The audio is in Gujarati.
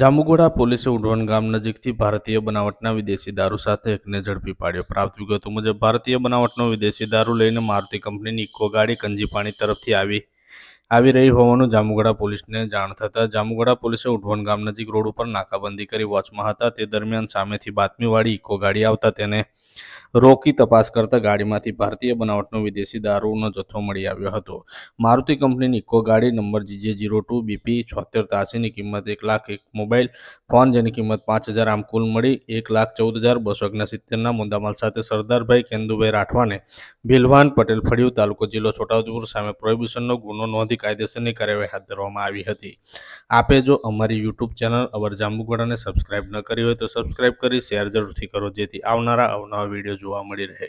જાંબુઘોડા પોલીસે ઉઢવણ ગામ નજીકથી ભારતીય બનાવટના વિદેશી દારૂ સાથે એકને ઝડપી પાડ્યો. પ્રાપ્ત વિગતો મુજબ, ભારતીય બનાવટનો વિદેશી દારૂ લઈને મારુતિ કંપનીની ઇકો ગાડી કંજીપાણી તરફથી આવી આવી રહી હોવાનું જાંબુગોડા પોલીસને જાણ થતાં જાંબુગોડા પોલીસે ઉઢવણ ગામ નજીક રોડ ઉપર નાકાબંધી કરી વોચમાં હતા. તે દરમિયાન સામેથી બાતમીવાળી ઇકો ગાડી આવતા તેને રોકી તપાસ કરતા ગાડીમાંથી ભારતીય બનાવટનો વિદેશી દારૂનો જથ્થો મળી આવ્યો હતો. મારુતિ કંપનીની ઇકો ગાડી number GJ zero two, BP છોતેર તાસીની કિંમત એક લાખ એક મોબાઈલ, ફોન જેની કિંમત પાંચ હજાર, આમ કુલ મળી એક લાખ ચૌદ હજાર બસો ઓગણસિત્તેરના મુદ્દામાલ સાથે સરદારભાઈ કેન્દુભાઈ રાઠવાને ભીલવાન પટેલ ફળિયું તાલુકો જિલ્લો છોટાઉદેપુર સામે પ્રોહિબિશનનો ગુનો નોંધી કાયદેસરની કાર્યવાહી હાથ ધરવામાં આવી હતી. આપે જો અમારી યુટ્યુબ ચેનલ અવર જાંબુગોડાને સબસ્ક્રાઇબ ન કરી હોય તો સબસ્ક્રાઇબ કરી શેર જરૂરથી કરો, જેથી આવનારા અવનવા વીડિયો જોવા મળી રહે.